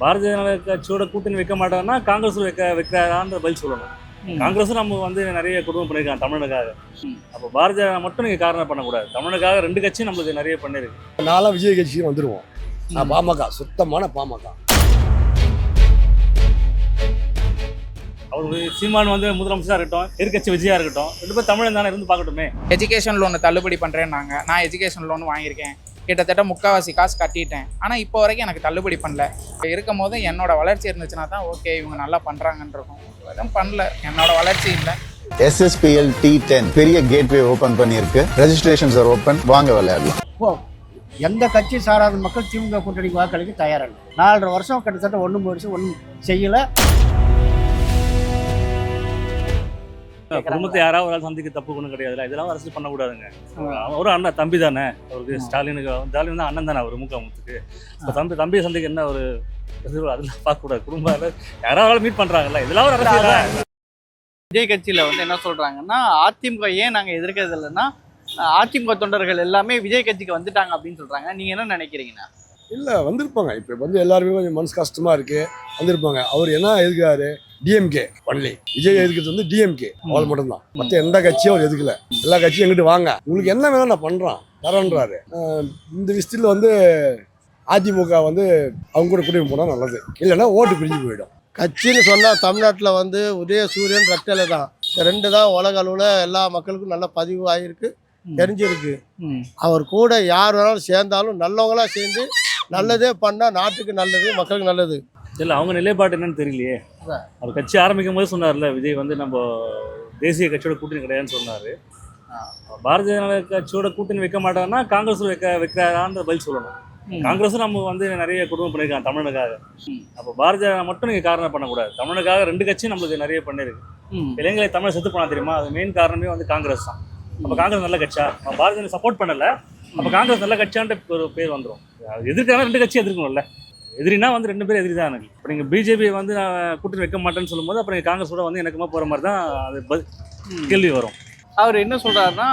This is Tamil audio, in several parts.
பாரதிய ஜனதா கட்சியோட கூட்டணி வைக்க மாட்டாங்கன்னா காங்கிரஸ் வைக்க வைக்கிறாரான்ற பதில் சொல்லணும். காங்கிரஸும் நம்ம வந்து நிறைய குடும்பம் பண்ணியிருக்காங்க தமிழனுக்காக. அப்போ பாரதிய ஜனதா மட்டும் நீங்கள் காரணம் பண்ணக்கூடாது. தமிழனுக்காக ரெண்டு கட்சியும் நம்மளுக்கு நிறைய பண்ணியிருக்கு நான்லாம் விஜய் கட்சிக்கு வந்துடுவோம் நான் பாமக சுத்தமான பாமக. அவர் சீமான் வந்து முதலமைச்சராக இருக்கட்டும் எதிர்க்கட்சி விஜயா இருக்கட்டும் ரெண்டு பேரும் தமிழன் தானே இருந்து பார்க்கட்டுமே. எஜுகேஷன் லோன் தள்ளுபடி பண்ணுறேன்னாங்க நான் எஜுகேஷன் லோன் வாங்கியிருக்கேன். கிட்டத்தட்ட முக்கால்வாசி காசு கட்டிட்டேன். ஆனால் இப்போ வரைக்கும் எனக்கு தள்ளுபடி பண்ணல. இருக்கும் போது என்னோட வளர்ச்சி இருந்துச்சுன்னா தான் ஓகே இவங்க நல்லா பண்ணுறாங்கன்னு இருக்கும். எதுவும் பண்ணல. என்னோட வளர்ச்சி இல்லை. எஸ்எஸ்பிஎல் டி டென் பெரிய கேட்வே ஓபன் பண்ணியிருக்கு. ரெஜிஸ்ட்ரேஷன்ஸ் ஆர் ஓப்பன் வாங்க விளையாடலாம். இப்போ எந்த கட்சி சாராத மக்கள் திமுக கூட்டணிக்கு வாக்களிக்க தயாராக நாலரை வருஷம் கிட்டத்தட்ட ஒன்று வருஷம் ஒன்றும் செய்யலை. குடும்பத்தை யாராவது ஒரு ஆள் சந்திக்க தப்பு ஒன்றும் கிடையாதுல்ல. இதெல்லாம் அரசு பண்ணக்கூடாதுங்க. ஒரு அண்ணன் தம்பி தானே. அவருக்கு ஸ்டாலினுக்கு ஸ்டாலின் தான் அண்ணன் தானே அவர் முக முத்துக்கு இப்போ தம்பி தம்பியை சந்திக்க என்ன ஒரு அதெல்லாம் பார்க்கக்கூடாது. குடும்பம் யாராவது மீட் பண்ணுறாங்கல்ல இதெல்லாம் ஒரு அரசியலா? விஜய் கட்சியில வந்து என்ன சொல்றாங்கன்னா அதிமுக ஏன் நாங்க எதிர்க்கிறது இல்லைன்னா அதிமுக தொண்டர்கள் எல்லாமே விஜய் கட்சிக்கு வந்துட்டாங்க அப்படின்னு சொல்றாங்க. நீங்க என்ன நினைக்கிறீங்கண்ணா இல்லை வந்திருப்பாங்க. இப்போ வந்து எல்லாருமே கொஞ்சம் மனசு கஷ்டமாக இருக்கு. வந்திருப்பாங்க. அவர் என்ன எதுக்காரு டிஎம்கே ஒன்லி விஜய் எதுக்கிறது வந்து டிஎம்கே அவள் மட்டும்தான். மற்ற எந்த கட்சியும் அவர் எதுக்கல. எல்லா கட்சியும் எங்கிட்டு வாங்க. உங்களுக்கு என்ன வேணும் நான் பண்ணுறான் தரேன்றாரு. இந்த விஷயத்தில் வந்து அதிமுக வந்து அவங்க கூட கூட்டணி போனால் நல்லது. இல்லைன்னா ஓட்டு பிரிஞ்சு போயிடும். கட்சின்னு சொன்னால் தமிழ்நாட்டில் வந்து உதயசூரியன் ரெட்டலை தான். இந்த ரெண்டு தான் உலக அளவில் எல்லா மக்களுக்கும் நல்ல பதிவு ஆகிருக்கு தெரிஞ்சிருக்கு. அவர் கூட யார் வேணாலும் சேர்ந்தாலும் நல்லவங்களா சேர்ந்து நல்லதே பண்ணால் நாட்டுக்கு நல்லது மக்களுக்கு நல்லது. இல்லை அவங்க நிலைப்பாடு என்னன்னு தெரியலையே. அவர் கட்சி ஆரம்பிக்கும் போது சொன்னார்ல விஜய் வந்து நம்ம தேசிய கட்சியோட கூட்டணி கிடையாதுன்னு சொன்னார். பாரதிய ஜனதா கட்சியோட கூட்டணி வைக்க மாட்டாங்கன்னா காங்கிரஸ் வைக்க வைக்கிறாரான்ற பதில் சொல்லணும். காங்கிரஸும் நம்ம வந்து நிறைய குடும்பம் பண்ணியிருக்காங்க தமிழனுக்காக. அப்போ பாரதிய ஜனதா மட்டும் நீங்கள் காரணம் பண்ணக்கூடாது. தமிழனுக்காக ரெண்டு கட்சியும் நம்மளுக்கு நிறைய பண்ணியிருக்கு இளைஞர்களை தமிழ் செத்து போனா தெரியுமா? அது மெயின் காரணமே வந்து காங்கிரஸ் தான். அப்போ காங்கிரஸ் நல்ல கட்சியா? நம்ம பாரதிய சப்போர்ட் பண்ணல. அப்போ காங்கிரஸ் நல்ல கட்சியான்ற ஒரு பேர் வந்துடும் எதிர்க்கான ரெண்டு கட்சி எதிர்க்கணும்ல. எதிரினா வந்து ரெண்டு பேரும் எதிரி தான் எனக்கு. இப்போ நீங்கள் பிஜேபி வந்து நான் கூட்டணி வைக்க மாட்டேன்னு சொல்லும்போது அப்புறம் நீங்கள் காங்கிரஸோட வந்து எனக்குமா போகிற மாதிரி தான் அது கேள்வி வரும். அவர் என்ன சொல்றாருன்னா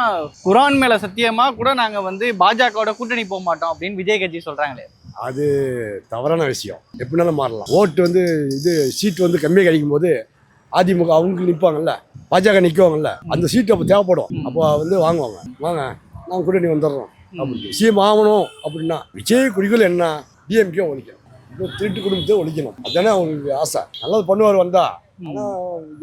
குரான் மேல சத்தியமா கூட நாங்க வந்து பாஜகவோட கூட்டணி போக மாட்டோம் அப்படின்னு விஜய் கட்சி சொல்றாங்களே. அது தவறான விஷயம். எப்படினாலும் மாறலாம். ஓட்டு வந்து இது சீட் வந்து கம்மியாக கிடைக்கும் போது அதிமுக அவங்க நிற்பாங்கல்ல பாஜக நிற்குவாங்கல்ல அந்த சீட்டு அப்போ தேவைப்படும். அப்போ வந்து வாங்குவாங்க. வாங்க நாங்கள் கூட்டணி வந்துடுறோம். அப்படி சிஎம் ஆகணும் அப்படின்னா விஜய் குறிக்கோள் என்ன? டிஎம்கே ஒழிக்கணும். திருட்டு குடும்பத்தை ஒழிக்கணும். அதுதானே அவங்களுக்கு ஆசை. நல்லது பண்ணுவார் வந்தா. ஆனால்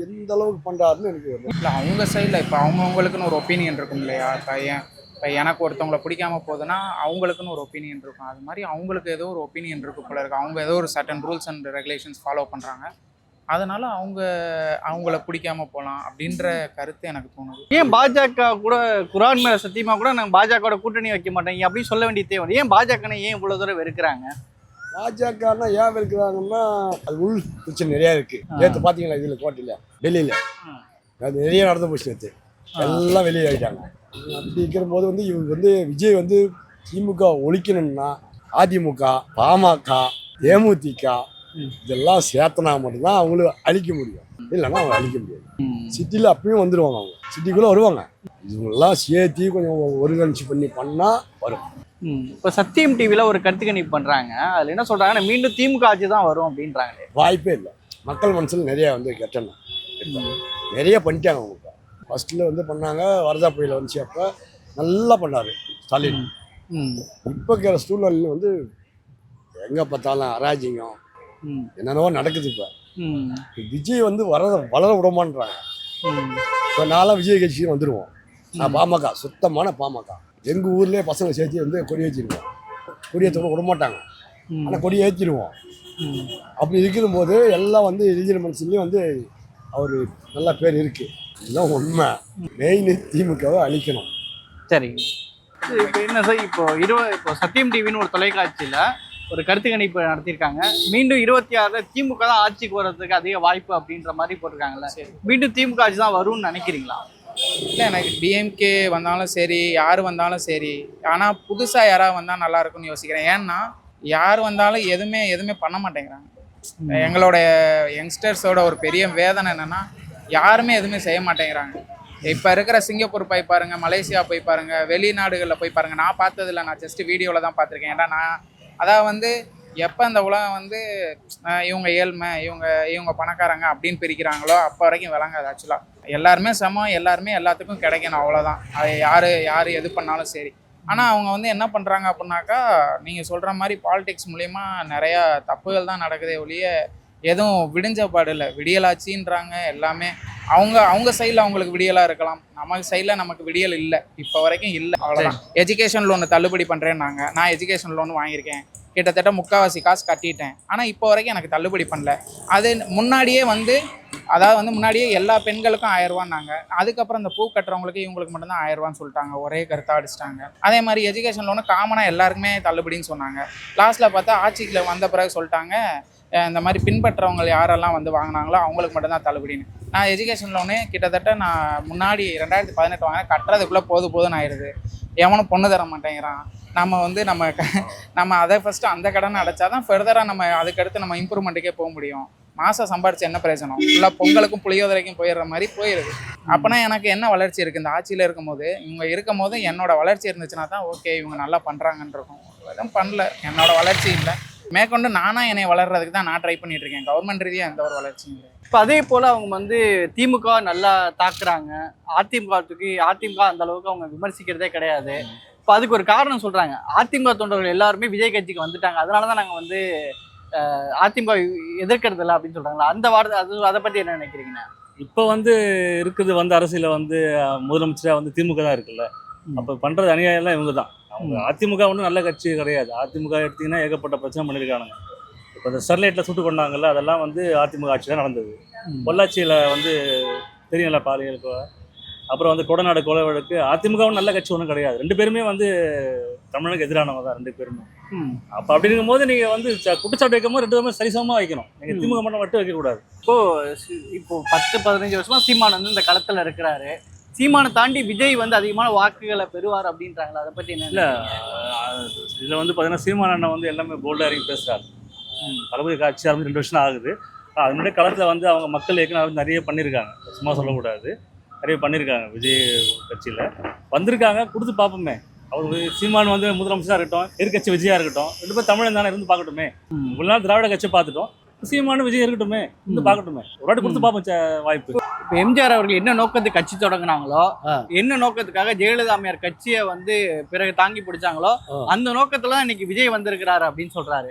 எந்த அளவுக்கு பண்ணுறாருன்னு எனக்கு. இல்லை அவங்க சைடில் இப்போ அவங்கவுங்களுக்குன்னு ஒரு ஒப்பீனியன் இருக்கும் இல்லையா? இப்போ ஏன் இப்போ எனக்கு ஒருத்தவங்களை பிடிக்காம போகுதுன்னா அவங்களுக்குன்னு ஒரு ஒப்பீனியன் இருக்கும். அது மாதிரி அவங்களுக்கு ஏதோ ஒரு ஒப்பீனியன் இருக்கு போல இருக்கு. அவங்க ஏதோ ஒரு சட்டன் ரூல்ஸ் அண்ட் ரெகுலேஷன்ஸ் ஃபாலோ பண்ணுறாங்க அதனால அவங்க அவங்கள பிடிக்காம போகலாம் அப்படின்ற கருத்து எனக்கு தோணுது. ஏன் பாஜக கூட குரான் மேல சத்தியமா கூட நாங்க பாஜகவோட கூட்டணி வைக்க மாட்டோம் அப்படின்னு சொல்ல வேண்டிய தேவை. ஏன் பாஜகனை ஏன் இவ்வளவு தூரம் வெறுக்கிறாங்க? பாஜகன்னா ஏன் இருக்கிறாங்கன்னா அது உள் பிரச்சனை நிறையா இருக்கு. நேற்று பார்த்தீங்களா இதில் கோட்டையில்? டெல்லியில். அது நிறைய நடந்து போச்சு நேற்று எல்லாம் வெளியே ஆகிட்டாங்க அப்படி இருக்கிற போது வந்து இவங்க வந்து விஜய் வந்து திமுக ஒழிக்கணும்னா அதிமுக பாமக தேமுதிக இதெல்லாம் சேர்த்தனா மட்டும்தான் அவங்களும் அழிக்க முடியும். இல்லைன்னா அவங்க அழிக்க முடியாது. சிட்டியில் அப்பயும் வந்துடுவாங்க அவங்க. சிட்டிக்குள்ளே வருவாங்க. இவங்கெல்லாம் சேர்த்து கொஞ்சம் ஒருங்கிணைச்சு பண்ணி பண்ணால் வரும். இப்போ சத்தியம் டிவில ஒரு கருத்து கணிப்பு பண்றாங்க. அதுல என்ன சொல்றாங்கன்னா மீண்டும் திமுக ஆட்சி தான் வரும் அப்படின்றாங்களே. வாய்ப்பே இல்லை. மக்கள் மனசில் நிறைய வந்து கெட்டணும். நிறைய பண்ணிட்டாங்க அவங்க. ஃபர்ஸ்ட்ல வந்து பண்ணாங்க வரதா புயல் வந்துச்சு அப்போ நல்லா பண்ணாரு ஸ்டாலின். இப்போ இருக்கிற சூழ்நிலையில் வந்து எங்கே பார்த்தாலும் அராஜியம் என்னென்னவோ நடக்குது இப்போ. விஜய் வந்து வர வளர விடமான்றாங்க. இப்போ நான்லாம் விஜய் கட்சிக்கு வந்துடுவோம் நான் பாமக சுத்தமான பாமக. எங்கள் ஊர்லேயே பசங்க சேர்த்து வந்து கொடி வச்சிருவோம் கொடி ஏற்ற விட மாட்டாங்க ஆனால் கொடி ஏற்றிடுவோம் அப்படி இருக்கும்போது எல்லாம் வந்து இளைஞர் மனசுலேயும் வந்து அவர் நல்ல பேர் இருக்கு. இதுதான் உண்மை. மெயின் திமுகவை அழிக்கணும். சரி. இப்போ என்ன சார் இப்போ இருபது இப்போ சத்தியம் டிவின்னு ஒரு தொலைக்காட்சியில ஒரு கருத்து கணிப்பு நடத்தியிருக்காங்க. மீண்டும் இருபத்தி ஆறுல திமுக தான் ஆட்சிக்கு வர்றதுக்கு அதிக வாய்ப்பு அப்படின்ற மாதிரி போட்டிருக்காங்கல்ல. மீண்டும் திமுக ஆட்சி தான் வரும்னு நினைக்கிறீங்களா? இல்லை எனக்கு டிஎம்கே வந்தாலும் சரி யார் வந்தாலும் சரி ஆனால் புதுசாக யாராவது வந்தால் நல்லா இருக்கும்னு யோசிக்கிறேன். ஏன்னா யார் வந்தாலும் எதுவுமே எதுவுமே பண்ண மாட்டேங்கிறாங்க. எங்களோட யங்ஸ்டர்ஸோட ஒரு பெரிய வேதனை என்னன்னா யாருமே எதுவுமே செய்ய மாட்டேங்கிறாங்க. இப்போ இருக்கிற சிங்கப்பூர் போய் பாருங்க மலேசியா போய் பாருங்க வெளிநாடுகளில் போய் பாருங்க நான் பார்த்ததில்ல நான் ஜஸ்ட் வீடியோவில் தான் பார்த்துருக்கேன். ஏன்னா நான் அதாவது வந்து எப்போ இந்த உலகம் வந்து இவங்க ஏழ்மை இவங்க இவங்க பணக்காரங்க அப்படின்னு பிரிக்கிறாங்களோ அப்போ வரைக்கும் விளங்காது ஆக்சுவலாக எல்லாருமே சமம் எல்லாருமே எல்லாத்துக்கும் கிடைக்கணும் அவ்வளோதான் அது யார் யார் எது பண்ணாலும் சரி. ஆனால் அவங்க வந்து என்ன பண்ணுறாங்க அப்படின்னாக்கா நீங்கள் சொல்கிற மாதிரி பாலிடிக்ஸ் மூலயமா நிறையா தப்புகள் தான் நடக்குதே ஒழிய எதுவும் விடிஞ்ச பாடு இல்லை விடியலாச்சின்றாங்க எல்லாமே. அவங்க அவங்க சைடில் அவங்களுக்கு விடியலாக இருக்கலாம். நம்ம சைடில் நமக்கு விடியல் இல்லை. இப்போ வரைக்கும் இல்லை. அவ்வளோதான் எஜுகேஷன் லோன் தள்ளுபடி பண்ணுறேன்னாங்க நான் எஜுகேஷன் லோன் வாங்கியிருக்கேன். கிட்டத்தட்ட முக்கால்வாசி காசு கட்டிட்டேன். ஆனால் இப்போ வரைக்கும் எனக்கு தள்ளுபடி பண்ணல. அது முன்னாடியே வந்து அதாவது வந்து முன்னாடியே எல்லா பெண்களுக்கும் ஆயிரரூவான்னாங்க அதுக்கப்புறம் இந்த பூ கட்டுறவங்களுக்கு இவங்களுக்கு மட்டும்தான் ஆயிரம் ரூபான்னு சொல்லிட்டாங்க. ஒரே கருத்தாக அடிச்சிட்டாங்க. அதே மாதிரி எஜுகேஷன் லோனு காமனாக எல்லாருக்குமே தள்ளுபடின்னு சொன்னாங்க. லாஸ்ட்டில் பார்த்தா ஆட்சிக்கில் வந்த பிறகு சொல்லிட்டாங்க இந்த மாதிரி பின்பற்றவங்க யாரெல்லாம் வந்து வாங்கினாங்களோ அவங்களுக்கு மட்டும்தான் தள்ளுபடின்னு. நான் எஜுகேஷன் லோனு கிட்டத்தட்ட நான் முன்னாடி ரெண்டாயிரத்தி பதினெட்டு வாங்கினேன். கட்டுறதுக்குள்ளே போது போதுன்னு ஆயிடுது எவனும் பொண்ணு தர மாட்டேங்கிறான். நம்ம வந்து நம்ம க- நம்ம அதை ஃபஸ்ட்டு அந்த கடனை அடைச்சாதான் ஃபர்தராக நம்ம அதுக்கடுத்து நம்ம இம்ப்ரூவ்மெண்ட்டுக்கே போக முடியும். மாதம் சம்பாரிச்சு என்ன பிரயோஜனம்? ஃபுல்லாக பொங்கலுக்கும் புளியோதரைக்கும் போயிடுற மாதிரி போயிடுது அப்போனா எனக்கு என்ன வளர்ச்சி இருக்குது இந்த ஆட்சியில் இருக்கும்போது இவங்க இருக்கும் போது என்னோட வளர்ச்சி இருந்துச்சுன்னா தான் ஓகே இவங்க நல்லா பண்ணுறாங்கன்னு இருக்கும். எதுவும் பண்ணல. என்னோட வளர்ச்சி இல்லை. மேற்கொண்டு நானாக என்னை வளர்றதுக்கு தான் நான் ட்ரை பண்ணிட்டு இருக்கேன். கவர்மெண்ட் ரீதியாக எந்த ஒரு வளர்ச்சியும் இல்லை. இப்போ அதே போல் அவங்க வந்து திமுக நல்லா தாக்குறாங்க. அதிமுக தூக்கி அதிமுக அந்த அளவுக்கு அவங்க விமர்சிக்கிறதே கிடையாது. இப்போ அதுக்கு ஒரு காரணம் சொல்கிறாங்க அதிமுக தொண்டர்கள் எல்லாருமே விஜய் கட்சிக்கு வந்துட்டாங்க. அதனால தான் நாங்கள் வந்து அதிமுக எதிர்க்கிறது இல்லை அப்படின்னு சொல்கிறாங்களா அந்த வார்த்தை அது அதை பற்றி என்ன நினைக்கிறீங்க? இப்போ வந்து இருக்குது வந்து அரசியல வந்து அஹ், முதலமைச்சரா வந்து திமுக தான் இருக்குல்ல. அப்போ பண்றது அநியாயம் எல்லாம் இவங்க தான் அவங்க அதிமுக ஒன்றும் நல்ல கட்சி கிடையாது. அதிமுக எடுத்தீங்கன்னா ஏகப்பட்ட பிரச்சனை பண்ணியிருக்கானுங்க. இப்போ இந்த ஸ்டெர்லைட்டில் சுட்டு கொண்டாங்கல்ல அதெல்லாம் வந்து அதிமுக ஆட்சி தான் நடந்தது பொள்ளாச்சியில் வந்து தெரியும்ல பாலியல் கொலை. அப்புறம் வந்து கொடநாடு கொலை வழக்கு. அதிமுகவும் நல்ல கட்சி ஒன்றும் கிடையாது. ரெண்டு பேருமே வந்து தமிழனுக்கு எதிரானவங்க தான் ரெண்டு பேருமே. அப்போ அப்படி இருக்கும்போது நீங்கள் வந்து குற்றச்சாட்டு வைக்கும்போது ரெண்டு பேருமே சரிசமமாக வைக்கணும். நீங்கள். திமுக மட்டும் மட்டும் வைக்கக்கூடாது. இப்போ இப்போ பத்து பதினஞ்சு வருஷமா சீமான் வந்து இந்த களத்துல இருக்கிறாரு. சீமானை தாண்டி விஜய் வந்து அதிகமான வாக்குகளை பெறுவார் அப்படின்றாங்களா? அதை பத்தி என்ன இல்ல இதில் வந்து பார்த்தீங்கன்னா சீமான் அண்ணன் வந்து எல்லாமே போல்டாக இறங்கி பேசுகிறாரு தளபதி காட்சி ஆரம்பிச்சு ரெண்டு வருஷம் ஆகுது. அது முன்னாடி களத்தில் வந்து அவங்க மக்கள் ஏற்கனவே நிறைய பண்ணியிருக்காங்க. சும்மா சொல்லக்கூடாது. நிறைய பண்ணியிருக்காங்க விஜய் கட்சியில். வந்திருக்காங்க கொடுத்து பார்ப்போமே. அவர் சீமான் வந்து முதலமைச்சராக இருக்கட்டும் எதிர்கட்சி விஜயா இருக்கட்டும் ரெண்டு பேரும் தமிழன் தானே இருந்து பார்க்கட்டுமே. நாள் திராவிட கட்சி பார்த்துட்டோம். சீமானு விஜய் இருக்கட்டுமே இருந்து பார்க்கட்டுமே. ஒரு வாட்டி கொடுத்து பார்ப்போம் வாய்ப்பு. இப்போ எம்ஜிஆர் அவர்கள் என்ன நோக்கத்துக்கு கட்சி தொடங்குனாங்களோ. என்ன நோக்கத்துக்காக ஜெயலலிதா அம்மையார் கட்சியை வந்து பிறகு தாங்கி பிடிச்சாங்களோ. அந்த நோக்கத்துல தான் இன்னைக்கு விஜய் வந்திருக்கிறாரு அப்படின்னு சொல்றாரு.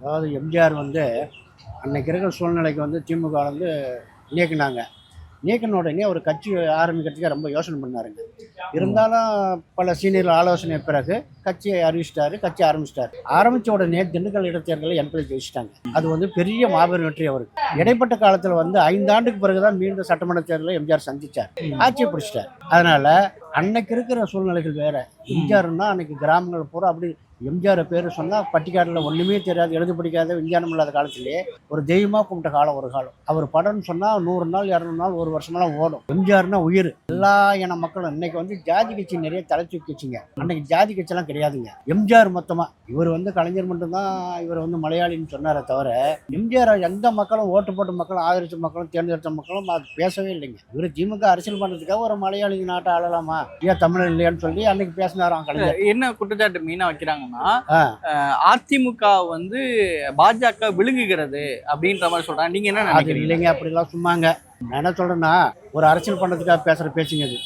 அதாவது எம்ஜிஆர் வந்து அன்னைக்கு இருக்கிற சூழ்நிலைக்கு வந்து திமுக வந்து நீக்கினாங்க நீக்கின உடனே ஒரு கட்சி ஆரம்பிக்கிறதுக்கு ரொம்ப யோசனை பண்ணாருங்க. இருந்தாலும் பல சீனியர் ஆலோசனை பிறகு கட்சியை அறிவிச்சிட்டாரு கட்சி ஆரம்பிச்சிட்டாரு. ஆரம்பித்த உடனே திண்டுக்கல் இடைத்தேர்தலில் எம்பி ஜெயிச்சிட்டாங்க. அது வந்து பெரிய மாபெரும் வெற்றி அவருக்கு. இடைப்பட்ட காலத்தில் வந்து ஐந்தாண்டுக்கு பிறகு தான் மீண்டும் சட்டமன்ற தேர்தலில் எம்ஜிஆர் சந்திச்சார். ஆட்சியை பிடிச்சிட்டார். அதனால அன்னைக்கு இருக்கிற சூழ்நிலைகள் வேற. எம்ஜிஆர்னா அன்னைக்கு கிராமங்கள் பூரா அப்படி எம்ஜிஆர் பேர் சொன்னால் பட்டிக்காட்டில் ஒன்றுமே தெரியாது எழுத படிக்காத விஞ்ஞானம் இல்லாத காலத்திலே ஒரு தெய்வமாக கும்பிட்ட காலம் ஒரு காலம். அவர் படம்னு சொன்னால் நூறு நாள் இரநூறு நாள் ஒரு வருஷமெல்லாம் ஓடும். எம்ஜிஆர்னா உயிர். எல்லா இன மக்களும் இன்னைக்கு வந்து ஜாதி கட்சி நிறைய தலைச்சு கட்சிங்க அன்னைக்கு ஜாதி கட்சியெல்லாம் கிடையாதுங்க. எம்ஜிஆர் மொத்தமாக இவர் வந்து கலைஞர் மட்டும்தான் இவர் வந்து மலையாளின்னு சொன்னாரே தவிர எம்ஜிஆர் எந்த மக்களும் ஓட்டு போட்ட மக்களும் ஆதரித்த மக்களும் தேர்ந்தெடுத்த மக்களும் அது பேசவே இல்லைங்க. இவர் திமுக அரசியல் பண்ணுறதுக்காக ஒரு மலையாளி நாட்டை ஆளலாமா? ஏன் தமிழ் இல்லையான்னு சொல்லி அன்னைக்கு பேசினாராம் கலைஞர். என்ன குற்றச்சாட்டு மீனாக வைக்கிறாங்க? அஹ், அதிமுக வந்து பாஜக விழுங்குகிறது அப்படின்ற மாதிரி சொல்றாங்க. நீங்க என்ன நினைக்கிறீங்க? இல்லைங்க அப்படிலாம் சும்மாங்க. நான் என்ன சொல்றேன்னா ஒரு அரசியல் பண்ணுறதுக்காக பேசுகிற பேச்சுங்க அது.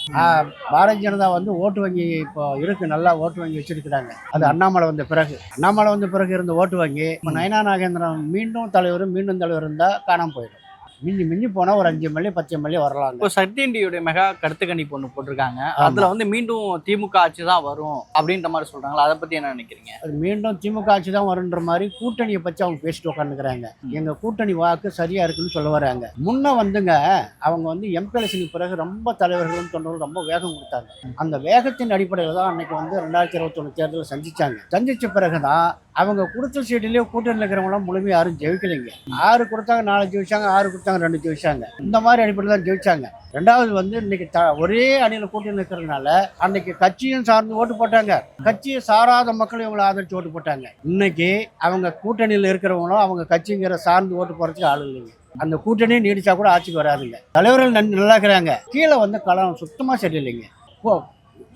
பாரதிய ஜனதா வந்து ஓட்டு வங்கி இப்போ இருக்கு நல்லா ஓட்டு வங்கி வச்சிருக்கிறாங்க. அது அண்ணாமலை வந்த பிறகு. அண்ணாமலை வந்த பிறகு இருந்த ஓட்டு வங்கி இப்போ நயனா நாகேந்திரன் மீண்டும் தலைவர் மீண்டும் தலைவர் இருந்தால் காணாம போயிடும். மிஞ்சி மிஞ்சி போனால் ஒரு அஞ்சு எம்எல்ஏ பத்து எம்எல்ஏ வரலாங்க. இப்போ சட்டியண்டியுடைய மெகா கருத்து கணிப்பு ஒன்று போட்டிருக்காங்க அதுல வந்து மீண்டும் திமுக ஆட்சி தான் வரும் அப்படின்ற மாதிரி சொல்றாங்களா? அதை பத்தி என்ன நினைக்கிறீங்க? அது மீண்டும் திமுக ஆட்சி தான் வருன்ற மாதிரி கூட்டணியை பற்றி அவங்க பேசிட்டு உட்காந்துக்கிறாங்க எங்கள் கூட்டணி வாக்கு சரியா இருக்குன்னு சொல்ல வராங்க. முன்ன வந்துங்க அவங்க வந்து எம்பி எலெக்ஷனுக்கு பிறகு ரொம்ப தலைவர்களும் தொண்டர்களும் ரொம்ப வேகம் கொடுத்தாங்க. அந்த வேகத்தின் அடிப்படையில் தான் அன்னைக்கு வந்து ரெண்டாயிரத்தி இருபத்தொன்று தேர்தலில் சந்திச்சாங்க. சந்திச்ச பிறகு தான் அவங்க கொடுத்த சீட்டிலேயே கூட்டணியில் இருக்கிறவங்களாம் முழுமையாக யாரும் ஜெயிக்கலைங்க. ஆறு கொடுத்தாங்க நாலு ஜெயிச்சாங்க ஆறு கொடுத்தாங்க ரெண்டு ஜெயிச்சாங்க. இந்த மாதிரி அடிப்படையில் தான் ஜெயிச்சாங்க. ரெண்டாவது வந்து இன்னைக்கு த ஒரே அணியில் கூட்டணி இருக்கிறதுனால அன்னைக்கு கட்சியும் சார்ந்து ஓட்டு போட்டாங்க. கட்சியை சாராத மக்களும் இவங்களை ஆதரிச்சு ஓட்டு போட்டாங்க. இன்னைக்கு அவங்க கூட்டணியில் இருக்கிறவங்களும் அவங்க கட்சிங்கிற சார்ந்து ஓட்டு போகிறதுக்கு ஆள் இல்லைங்க. அந்த கூட்டணியும் நீடிச்சா கூட ஆட்சிக்கு வராதுங்க. தலைவர்கள் நன்- நல்லா இருக்கிறாங்க கீழே வந்து களம் சுத்தமாக சரியில்லைங்க.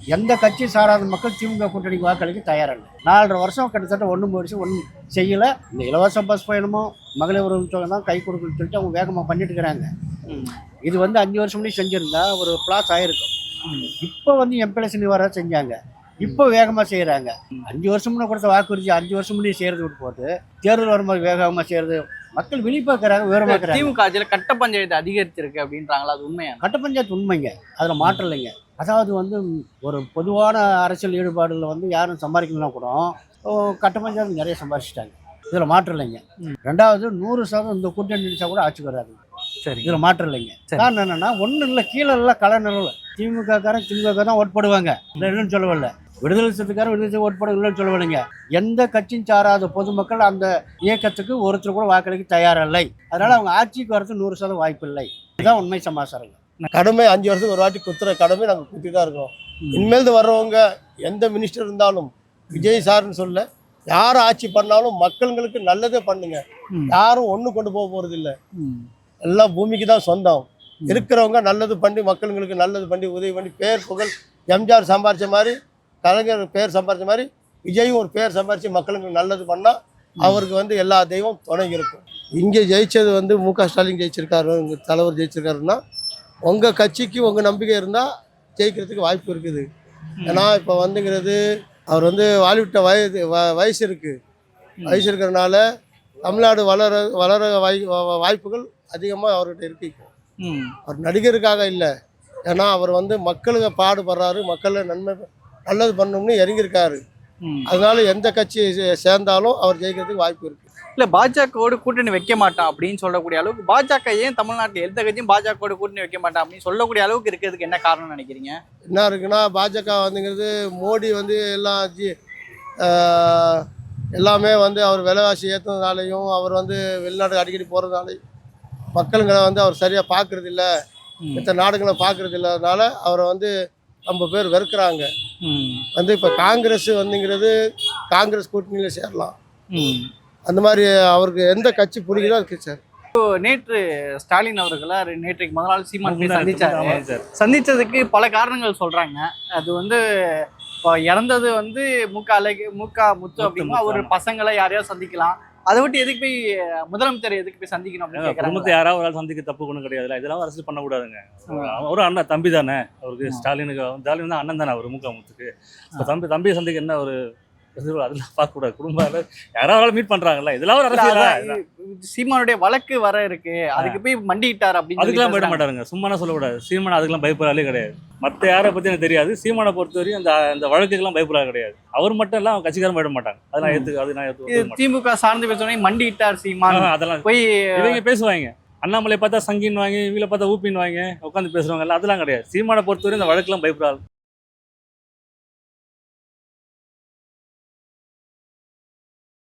எந்த கட்சி சாராத மக்கள் திமுக கூட்டணிக்கு வாக்களிக்க தயாரில்லை. நாலரை வருஷம் கிட்டத்தட்ட ஒன்று வருஷம் ஒன்றும் செய்யலை. இந்த இலவச பஸ் பயணமோ மகளிர் உறவு தொகை கை கொடுக்குன்னு சொல்லிட்டு அவங்க வேகமாக பண்ணிட்டு இருக்கிறாங்க. இது வந்து அஞ்சு வருஷம் முன்னாடி செஞ்சுருந்தா ஒரு பிளாஸ் ஆயிருக்கும். இப்போ வந்து எம்பெலசனி வர செஞ்சாங்க. இப்போ வேகமாக செய்கிறாங்க அஞ்சு வருஷம் முன்னே கொடுத்த வாக்குறுதி அஞ்சு வருஷம் முன்னாடி செய்கிறது விட்டு போட்டு தேர்தல் வரும்போது வேகமாக செய்கிறது மக்கள் விழிப்பாக்குறாங்க விவரமாக்குறாங்க திமுக ஆட்சியில் கட்ட பஞ்சாயத்து அதிகரிச்சிருக்கு அப்படின்றாங்களா? அது உண்மையா? கட்ட பஞ்சாயத்து உண்மைங்க. அதில் மாற்றம் இல்லைங்க. அதாவது வந்து ஒரு பொதுவான அரசியல் ஈடுபாடுல வந்து யாரும் சம்பாதிக்கலாம் கூட கட்ட பஞ்சாயத்து நிறைய சம்பாதிச்சிட்டாங்க. இதில் மாற்றம் இல்லைங்க. ரெண்டாவது நூறு சதவீதம் இந்த கூட்டணி நினைச்சா கூட ஆட்சிக்கு வராது. சரி. இதில் மாற்றம் இல்லைங்க. காரணம் என்னன்னா ஒன்றும் இல்லை கீழே எல்லாம் கலை நிலவில் திமுக காரன் திமுக தான் ஓட் போடுவாங்க. இல்லை இல்லைன்னு சொல்லவில்லை. விடுதலை சத்துக்காரன் விடுதலை ஓட் போட இல்லைன்னு சொல்லவில்லைங்க எந்த கட்சியும் சாராத பொதுமக்கள் அந்த இயக்கத்துக்கு ஒருத்தர் கூட வாக்களிக்க தயாரில்லை. அதனால அவங்க ஆட்சிக்கு வரது நூறு சதவீதம் வாய்ப்பு இல்லை இதுதான் உண்மை சமாச்சாரம் கடமை அஞ்சு வருஷத்துக்கு ஒரு வாட்டி குத்துற கடமை நாங்கள் குத்தி தான் இருக்கோம். இனிமேல் வர்றவங்க எந்த மினிஸ்டர் இருந்தாலும் விஜய் சார்னு சொல்ல யார் ஆட்சி பண்ணாலும் மக்களுங்களுக்கு நல்லதே பண்ணுங்க. யாரும் ஒன்று கொண்டு போக போகிறது இல்லை. எல்லாம் பூமிக்கு தான் சொந்தம். இருக்கிறவங்க நல்லது பண்ணி மக்களுங்களுக்கு நல்லது பண்ணி உதவி பண்ணி பேர் புகழ் எம்ஜிஆர் சம்பாரிச்ச மாதிரி கலைஞர் பேர் சம்பாரிச்ச மாதிரி விஜயும் ஒரு பேர் சம்பாரிச்சு மக்களுக்கு நல்லது பண்ணால் அவருக்கு வந்து எல்லா தெய்வம் துணை இருக்கும். இங்கே ஜெயிச்சது வந்து மு க ஸ்டாலின் ஜெயிச்சிருக்காரு உங்கள் தலைவர் ஜெயிச்சிருக்காருன்னா உங்கள் கட்சிக்கு உங்கள் நம்பிக்கை இருந்தால் ஜெயிக்கிறதுக்கு வாய்ப்பு இருக்குது. ஏன்னா இப்போ வந்துங்கிறது அவர் வந்து வாலிவிட்ட வயது வ- வயசு இருக்குது வயசு இருக்கிறனால தமிழ்நாடு வளர வளர வாய் வாய்ப்புகள் அதிகமாக அவர்கிட்ட இருக்கு. அவர் நடிகருக்காக இல்லை. ஏன்னா அவர் வந்து மக்களுக்கு பாடுபடுறாரு மக்களை நன்மை நல்லது பண்ணணும்னு இறங்கியிருக்காரு. அதனால எந்த கட்சி சே- சேர்ந்தாலும் அவர் ஜெயிக்கிறதுக்கு வாய்ப்பு இருக்கு. இல்ல பாஜகவோடு கூட்டணி வைக்க மாட்டான் அப்படின்னு சொல்லக்கூடிய அளவுக்கு பாஜக ஏன் தமிழ்நாட்டில் எந்த கட்சியும் பாஜகவோட கூட்டணி வைக்க மாட்டான் அப்படின்னு சொல்லக்கூடிய அளவுக்கு இருக்கிறதுக்கு என்ன காரணம் நினைக்கிறீங்க? என்ன இருக்குன்னா பாஜக வந்துங்கிறது மோடி வந்து எல்லாம் ஜி எல்லாமே வந்து அவர் விலைவாசி ஏற்றுனதுனாலையும் அவர் வந்து வெளிநாடு அடிக்கடி போகிறதுனாலையும் மக்களுங்களை வந்து அவர் சரியாக பார்க்கறது இல்ல மற்ற நாடுகளை பார்க்கறது இல்லாதனால அவரை வந்து ரொம்ப பேர் வெறுக்கிறாங்க. வந்து இப்போ காங்கிரஸ் வந்துங்கிறது காங்கிரஸ் கூட்டணியில் சேரலாம். அந்த மாதிரி அவருக்கு எந்த கட்சி பிடிக்குதோ அதுக்கு சார். இப்போ நேற்று ஸ்டாலின் அவர்களை நேற்றைக்கு முதல் நாள் சீமான் போய் சந்திச்சாரு சந்திச்சதுக்கு பல காரணங்கள் சொல்றாங்க. அது வந்து இப்போ இறந்தது வந்து முக்க அழகு முக்க முத்து அப்படின்னா அவர் பசங்களை யாரையாவது சந்திக்கலாம். அதை விட்டு எதுக்கு போய் முதலமைச்சர் எதுக்கு போய் சந்திக்கணும் அப்படின்னு குடும்பத்தை யாராவது ஒரு ஆள் சந்திக்க தப்பு ஒன்றும் கிடையாதுல்ல இதெல்லாம் அரசியல் பண்ணக்கூடாதுங்க. அவரும் அண்ணன் தம்பி தானே. அவருக்கு ஸ்டாலினுக்கு ஸ்டாலின் தான் அண்ணன் தானே அவர் முகாமுத்துக்கு தம்பி தம்பியை சந்திக்க என்ன ஒரு அதெல்லாம் பார்க்கக்கூடாது குடும்பம் யாராவது மீட் பண்றாங்கல்ல இதெல்லாம் ஒரு அரசியலா? சீமானுடைய வழக்கு வர இருக்கு. அதுக்கு போய் மண்டிட்டார் அப்படின்னு அதுக்கெல்லாம் போயிட. மாட்டாருங்க. சும்மானா சொல்லக்கூடாது. சீமான் அதுக்கெல்லாம் பயப்படாலே கிடையாது. மற்ற யாரை பத்தி எனக்கு தெரியாது. சீமானை பொறுத்தவரையும் அந்த அந்த வழக்குக்கெல்லாம் பயப்படாத கிடையாது. அவர் மட்டும் எல்லாம் அவங்க கட்சிக்காரன் போயிட மாட்டாங்க. அது நான் ஏத்து அது நான். திமுக சார்ந்து பேசுறவங்க மண்டிட்டார் சீமான். அதெல்லாம் போய் இவங்க பேசுவாங்க. அண்ணாமலை பார்த்தா சங்கின்னு வாங்கி இவங்கள பார்த்தா ஊப்பின்னு வாங்க உட்காந்து பேசுறவங்க எல்லாம் அதெல்லாம் கிடையாது. சீமானை பொறுத்தவரை இந்த வழக்கெல்லாம் பயப்படாது